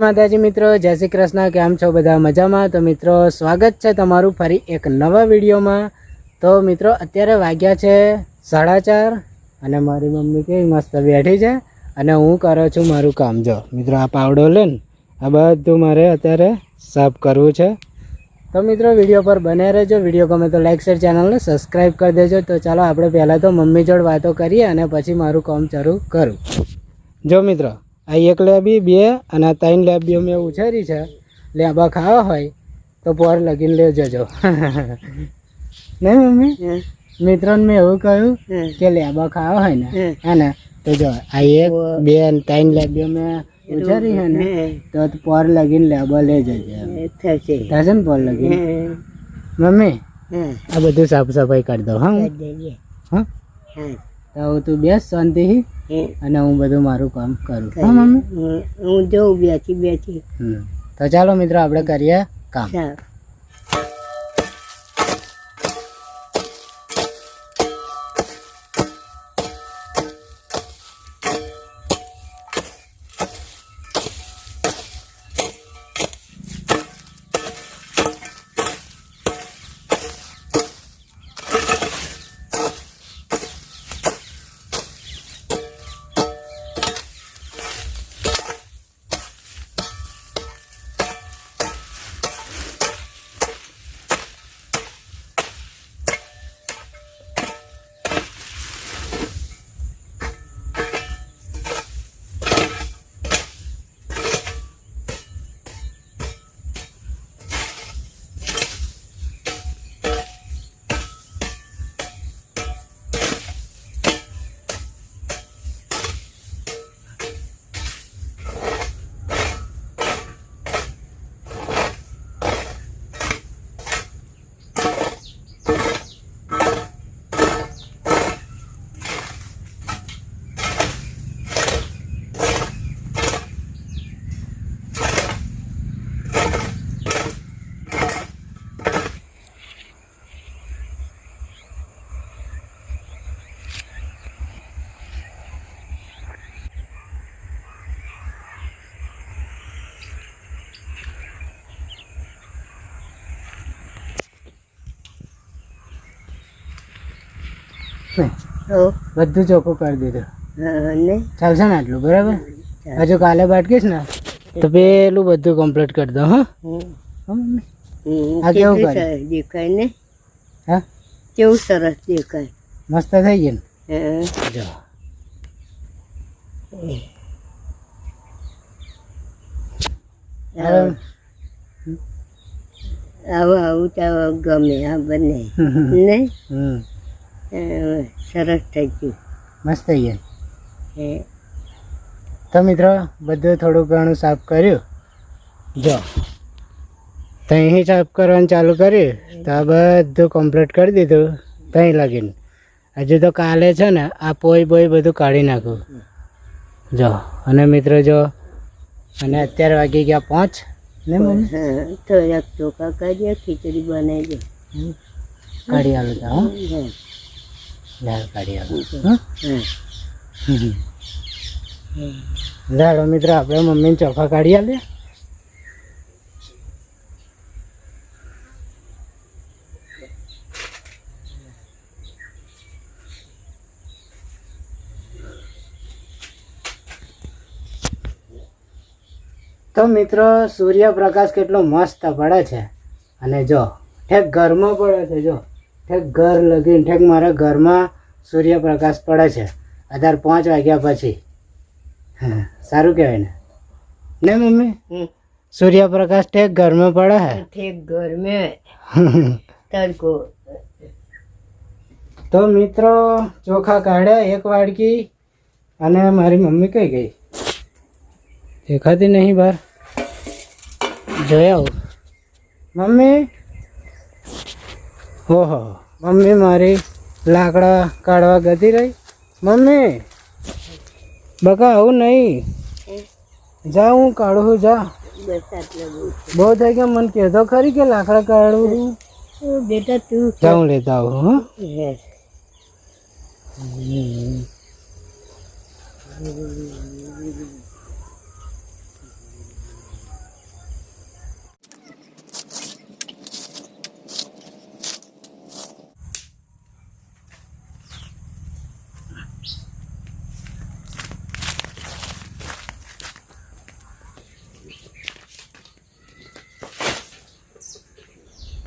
માતાજી મિત્રો, જય શ્રી કૃષ્ણ, કેમ છો બધા મજામાં? તો મિત્રો, સ્વાગત છે તમારું ફરી એક નવા વિડીયોમાં. તો મિત્રો, અત્યારે વાગ્યા છે સાડા ચાર અને મારી મમ્મી કેવી મસ્ત બેઠી છે અને હું કરું છું મારું કામ. જો, મિત્રો, આ પાવડો લઈને આ બધું મારે અત્યારે સાફ કરવું છે. તો મિત્રો, વીડિયો પર બને રહેજો. વીડિયો ગમે તો લાઇક શેર, ચેનલને સબસ્ક્રાઈબ કરી દેજો. તો ચાલો, આપણે પહેલાં તો મમ્મી જોડે વાતો કરીએ અને પછી મારું કામ શરૂ કરું. જો, મિત્રો આ એક લેબી બે અને ત્રણ લેબીઓ મેં ઉછેરી છે. લેબા ખાવા હોય તો પોર લગીને લઈ જજો. નહીં મમ્મી? મિત્રોને મેં એવું કહ્યું કે લેબા ખાવા હોય ને હે. ને તો જો આ એક બે અને ત્રણ લેબીઓ મેં ઉછેરી છે ને તો પોર લગીને લેબા લઈ જજો થશે. થશે ને પોર લગીને? મમ્મી આ બધું સાફ સફાઈ કરી દો હા. હું? તો તું બેસ શાંતિથી અને હું બધું મારું કામ કરું. હા મમ્મી? હું જોઉં બેસી બેસી થી તો ચાલો મિત્રો આપણે કરીએ કામ. બધું ચોખ્ખું કરી દીધું. ચાલશે ને આટલું બરાબર? હજુ કાલે બાટકીશ ને? તો પેલું બધું કમ્પ્લીટ કરી દો હા. આ કેવું કરે? દેખાય ને? હા? કેવું સરસ દેખાય? મસ્ત થઈ ગયું ને? જો. આવું આવું તો ગમે આ બંને. નહીં સરસ થઈ ગયું. મસ્ત થઈ ગયું. એ. તો મિત્રો બધું થોડું ઘણું સાફ કર્યું. જો. તો અહીં સાફ કરવાનું ચાલુ કર્યું. તો આ બધું કમ્પ્લીટ કરી દીધું. ત્યાં લગીને. હજુ તો કાલે છે ને આ પોઈ બોઈ બધું કાઢી નાખું. જો. અને મિત્રો જો અને અત્યારે વાગી ગયા પાંચ. ને મમ્મી? તો એક ચોખા કરીએ ખીચડી બનાવી. દે કાઢી આલું તો હા. લાલ કાઢી. લાડો મિત્રો આપણે મમ્મીને ચોખા કાઢી આલે. તો મિત્રો સૂર્યપ્રકાશ કેટલો મસ્ત પડે છે. અને જો ઠેક ઘરમાં પડે છે જો. ઠેક ઘર લગીને ઠેક મારા ઘરમાં સૂર્યપ્રકાશ પડે છે. અઢાર પાંચ વાગ્યા પછી. હા, સારું કહેવાય ને. ને મમ્મી. સૂર્યપ્રકાશ ઠેક ઘરમાં પડે હે? ઠેક ઘરમાં. તડકો તો મિત્રો ચોખા કાઢ્યા એક વાડકી અને મારી મમ્મી કઈ ગઈ? દેખાતી નહીં બહાર. જોયા મમ્મી? ઓહો મમ્મી મારી લાકડા કાઢવા ગતી રહી? મમ્મી બકા આવું નહીં. જા હું કાઢું જા. બહુ થઈ ગયા મને કહેતો ખરી કે લાકડા કાઢું છે. બેટા તું જા હું લેતા આવું હા. હે.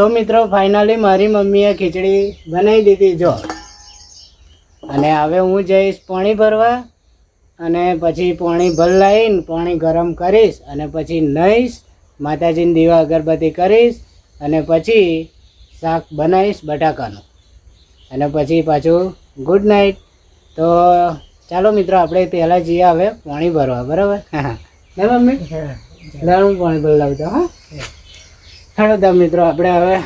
તો મિત્રો ફાઇનલી મારી મમ્મીએ ખીચડી બનાવી દીધી જો. અને હવે હું જઈશ પાણી ભરવા અને પછી પાણી ભર લાવીને પાણી ગરમ કરીશ અને પછી નહીશ માતાજીની દીવા અગરબત્તી કરીશ અને પછી શાક બનાવીશ બટાકાનું. અને પછી પાછું ગુડ નાઇટ તો ચાલો મિત્રો આપણે પહેલાં જઈએ હવે પાણી ભરવા બરાબર? હા ને મમ્મી? હું. પાણી ભરી લાવતો હા. ચાલો દા મિત્રો, આપણે હવે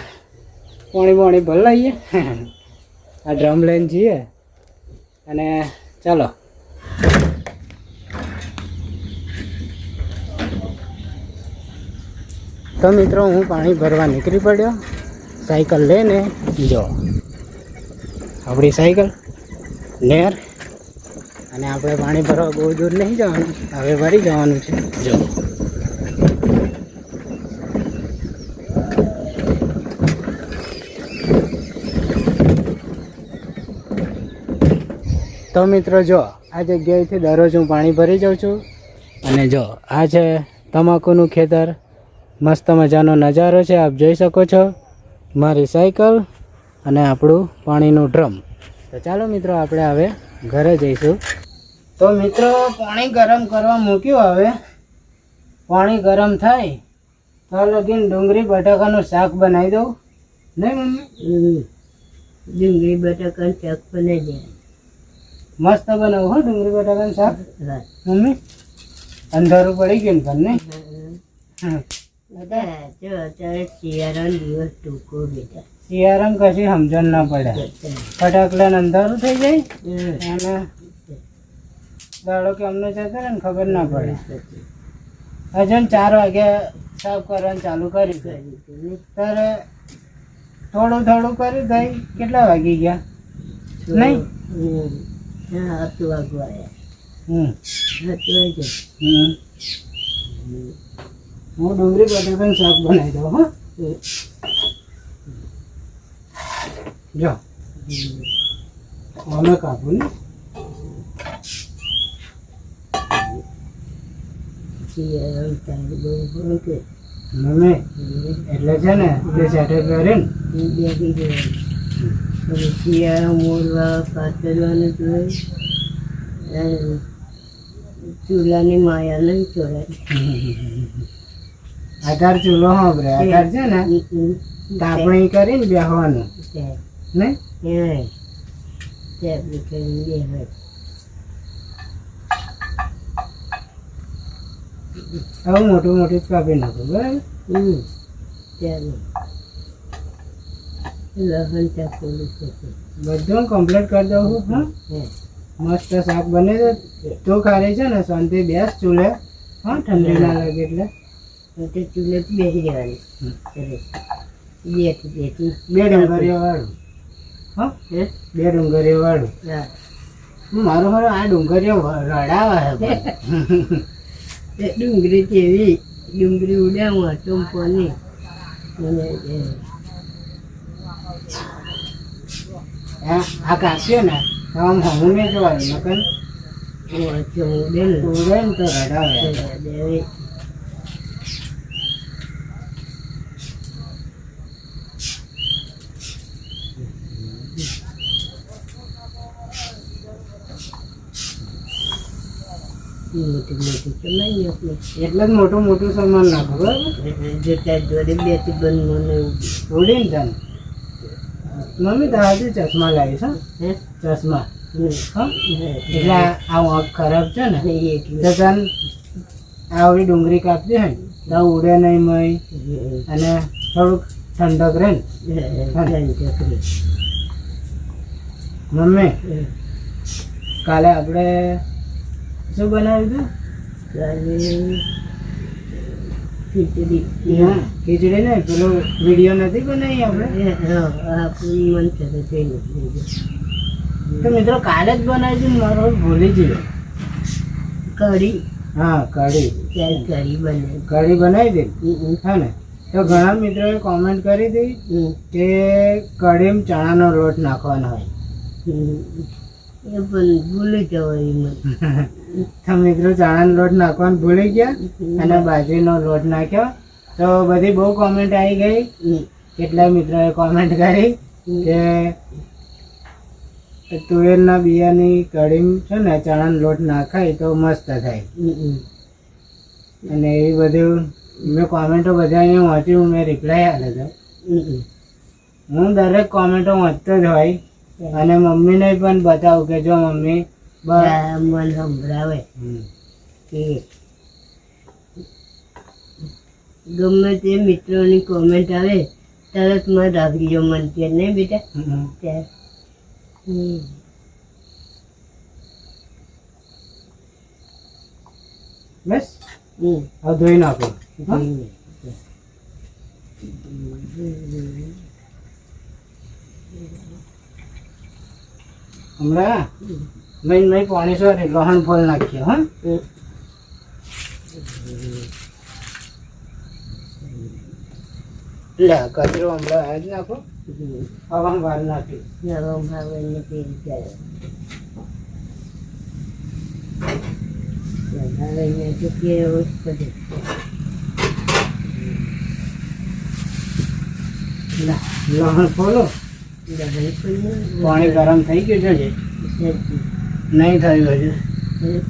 પાણી પાણી ભરી લઈએ આ ડ્રમ લઈને જઈએ. અને ચાલો. તો મિત્રો, હું પાણી ભરવા નીકળી પડ્યો. સાયકલ લઈને જો. આપણી સાયકલ, નેર. અને આપણે પાણી ભરવા બહુ દૂર નહીં જવાનું. હવે ભરી જવાનું છે. જો. તો મિત્રો જો, આ જગ્યાએથી દરરોજ હું પાણી ભરી જાઉં છું. અને જો, આ છે તમાકુનું ખેતર. મસ્ત મજાનો નજારો છે, આપ જોઈ શકો છો. મારી સાયકલ અને આપણું પાણીનું ડ્રમ. તો ચાલો મિત્રો, આપણે હવે ઘરે જઈશું. તો મિત્રો, પાણી ગરમ કરવા મૂક્યું હવે. પાણી ગરમ થાય, તો લગીન ડુંગળી બટાકાનું શાક બનાવી દઉં. નહીં, મમ્મી? ડુંગળી બટાકાનું શાક બનાવી દે. મસ્ત બનાવું હો ડુંગળી બટાકાનું શાક. મમ્મી? અંધારું પડી ગયું ઘરને? શિયાળામાં કશી સમજણ ના પડે. ફટાકડા અંધારું થઈ જાય? અને દાડો કે અમને જતો ને ખબર ના પડે. હજુ ને ચાર વાગ્યા સાફ કરવાનું ચાલુ કરી ત્યારે થોડું થોડું કર્યું થઈ કેટલા વાગી ગયા? નહીં? હા હતું વાગવા આવ્યા હમ. હતું વાગ્યા હમ. હું ડુંગળી બટાકાનું શાક બનાવી દઉં હા. જો. અમે કાપું ને મમ્મી એટલે છે ને તે સેટલ કરીને બેસી શિયાળા મોરવા પાતળવાનું જોઈએ ચૂલાની માયા નહીં ચોરાય. આધાર ચૂલો હોબરે આધાર છે ને? તાપણી કરીને બેહવાનું. ને? ત્યાં કરીને બેહાય. હવે મોટું મોટું કાપી નાખું બરાબર? ચાલો. લહણ ચાકોલું થશે બધું કમ્પ્લીટ કરી દઉં છું હા? હે મસ્ત શાક બને છે. તો ખારે છે ને શાંતિ બેસ ચૂલે. હા ઠંડી ના લાગે એટલે. તો ચૂલે બેસી જવાની. બેઠી બેઠી બે ડુંગરીઓ વાળું. હા? બે ડુંગરીઓ વાળું. હા. મારું હારું આ ડુંગરીઓ રડાવે છે ડુંગળી જેવી ડુંગળી ઉડાવવા ટૂંપોની અને એ આ આ કાપ્યો ને તો આમ હમું નહીં જોવાનું નકર વાંચો ઉડે ને ઉડે ને તો રડાવે તો દેવે મોટી મોટી કમાઈ આપણે એટલે જ મોટું મોટું સામાન નાખો બરાબર જોતા જોડે બેથી બંધ મને ઉડીને તને મમ્મી તારાથી ચશ્મા લાવીશ હા. ચશ્મા. એટલે આ આંખ ખરાબ છે ને તો તને આવડી ડુંગળી કાપતી હોય ને તો ઉડે નહીં મય અને થોડુંક ઠંડક રહે ને. મમ્મી કાલે આપણે શું બનાવ્યું ખીચડી. ને પેલો વીડિયો નથી બનાવી આપણે? આપણું મન થઈ નથી તો મિત્રો કાલે જ બનાવી છે મારો ભૂલી ગયો. કઢી. હા કઢી. કઢી બને કઢી બનાવી દે? હા ને? તો ઘણા મિત્રોએ કોમેન્ટ કરી હતી કે કે કઢીમાં ચણાનો લોટ નાખવાનો હોય. એ પણ ભૂલી જવાય મને મિત્રો ચણાનો લોટ નાખવાનું ભૂલી ગયા અને બાજરીનો લોટ નાખ્યો. તો બધી બહુ કોમેન્ટ આવી ગઈ. કેટલા કેટલાય મિત્રોએ કોમેન્ટ કરી કે તુવેરના બિયાની કઢી છે ને ચણાનો લોટ નાખાય તો મસ્ત થાય. અને એ બધું મેં કોમેન્ટો બધાને વાંચી મેં રિપ્લાય આપ્યો હતો હું દરેક કોમેન્ટો વાંચતો જ હોય અને મમ્મીને પણ બતાવું કે જો મમ્મી મન સંભળાવે. કે ગમે તે મિત્રોની કોમેન્ટ આવે તરતમાં રાખી જો મન કે નહીં બેટા? ત્યારે. બસ. હવે ધોઈ નાખો. હમણાં? મેં મેં પાણી સોરી લહણ ફળ નાખીએ હા. લે કચરો હમણાં આ જ નાખો હમ. વાર નાખી લહણ ફોલો પાણી ગરમ થઈ ગયું છે? નહીં થયું હજુ?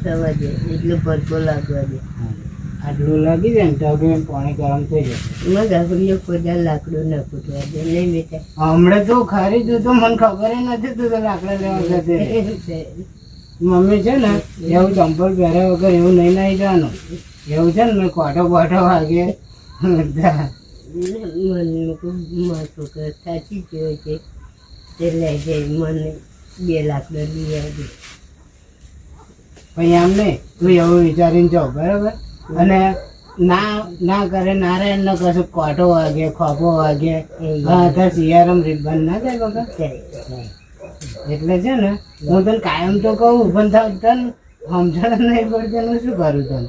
થવા દે એટલું પડકો લાગવા દે. આટલું લાગી જાય ને તો પાણી ગરમ થઈ જશે. એમાં ગાભરીઓ લાકડું ન ફૂટવા દે નહીં બેટા હમણાં તો ખરીદ્યું તો મને ખબર નથી તું તો લાકડા લેવા જતી. મમ્મી છે ને એવું ચંપલ પહેર્યા વગર એવું નહીં નાઈ જવાનું. એવું છે ને કોટો બોટો વાગે. મને મારા સાચી ગયો હોય છે. એટલે મને બે લાકડો લઈ આવજે. પછી એમ નહીં તું એવું વિચારીને જાઓ બરાબર? અને ના ના કરે નારાયણ ન કશું કોટો વાગે ખોપો વાગે હા શિયાળામાં રિબન ના થાય વગર એટલે છે ને હું તને કાયમ તો કહું પણ થાવ તને સમજણ નહીં પડશે એનું શું કરું તને?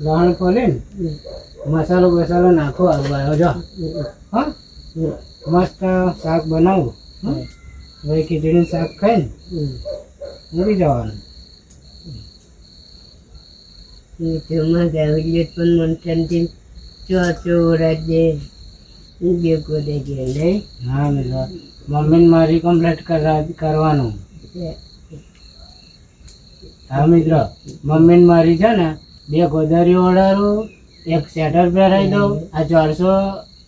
લહણ ખોલી મસાલો બસાલો નાખો આવ્યો જો. હા? મસ્ત શાક બનાવું. ભાઈ ખીચડીનું શાક ખાઈને મૂકી જવાનું. મિત્રોમાં ગાવડીઓ પણ મન ઠંડી ચો બે કોદે ગયા નહીં? હા મિત્રો. મમ્મીને મારી કમ્પ્લીટ કરવાનું. હા. મિત્રો. મમ્મીને મારી છે ને બે ગોદરીઓ ઓડારું એક સ્વેટર પહેરાવી દઉં આ ચારસો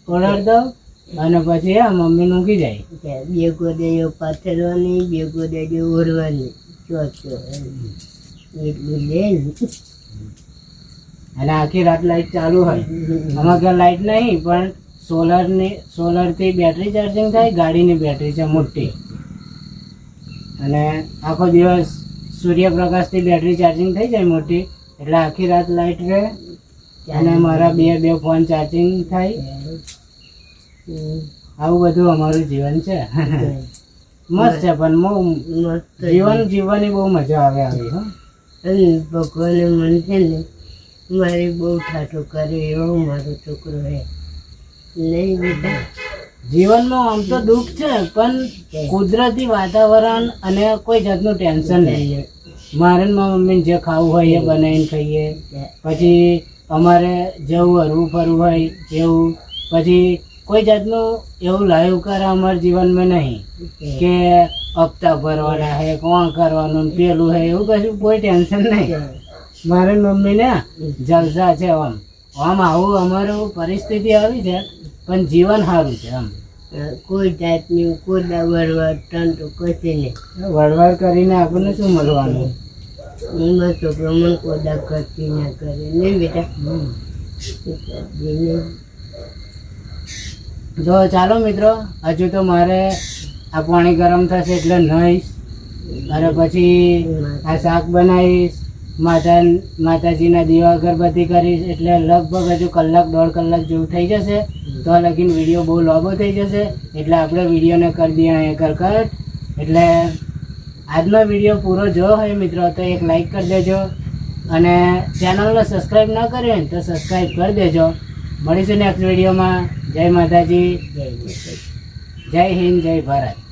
ઓર્ડર દઉં અને પછી આ મમ્મી મૂકી જાય? બે ગોદડીઓ પાથરવાની બે ગોદડીઓ ઓરવાની ચોચો એટલું લે અને આખી રાત લાઈટ ચાલુ હોય. અમારે ઘર લાઈટ નહીં પણ સોલરની સોલરથી બેટરી ચાર્જિંગ થાય ગાડીની બેટરી છે મોટી. અને આખો દિવસ સૂર્યપ્રકાશથી બેટરી ચાર્જિંગ થઈ જાય મોટી એટલે આખી રાત લાઈટ રહે. અને મારા બે બે ફોન ચાર્જિંગ થાય. આવું બધું અમારું જીવન છે. મસ્ત છે પણ બહુ જીવન જીવવાની બહુ મજા આવે આવી હો. અને ભગવાને મને છે ને મારી બહુ ઠાઠો કર્યો એવો મારો છોકરો હે નહીં બેટા જીવનમાં આમ તો દુઃખ છે પણ કુદરતી વાતાવરણ અને કોઈ જાતનું ટેન્શન નહીં. મારે મારા મમ્મીને જે ખાવું હોય એ બનાવીને ખાઈએ. પછી અમારે જવું હરવું ફરવું હોય એવું. પછી કોઈ જાતનું એવું લાઈવ કરે અમારા જીવનમાં નહીં. કે હપ્તા ભરવાના હે કોણ કરવાનું ને પેલું હે એવું કશું કોઈ ટેન્શન નહીં. મારે મમ્મીને જલસા છે આમ. આમ આવું અમારું પરિસ્થિતિ આવી છે પણ જીવન સારું છે આમ. કોઈ જાતની કોદા વળવાડ ટંટો કશી નહીં. વળવાડ કરીને આપણને શું મળવાનું? એમાં છોકરો મને કોદા કરતી ના કરે નહીં બેટા. જો ચાલો મિત્રો, હજુ તો મારે આ પાણી ગરમ થશે એટલે નહીશ. અને પછી આ શાક બનાવીશ, માતા માતાજીના દીવા અગરબત્તી કરીશ, એટલે લગભગ હજુ કલાક, દોઢ કલાક જેવું થઈ જશે. તો લગીન વીડિયો બહુ લાંબો થઈ જશે, એટલે આપણે વિડીયોને કરી દઈએ અહીંયા કરકટ. એટલે આજનો વીડિયો પૂરો જો હોય મિત્રો, તો એક લાઈક કરી દેજો. અને ચેનલને સબસ્ક્રાઈબ ના કરી હોય તો સબસ્ક્રાઈબ કરી દેજો. મળીશું નેક્સ્ટ વિડીયોમાં. જય જય માતાજી. જય હિન્દ જય ભારત.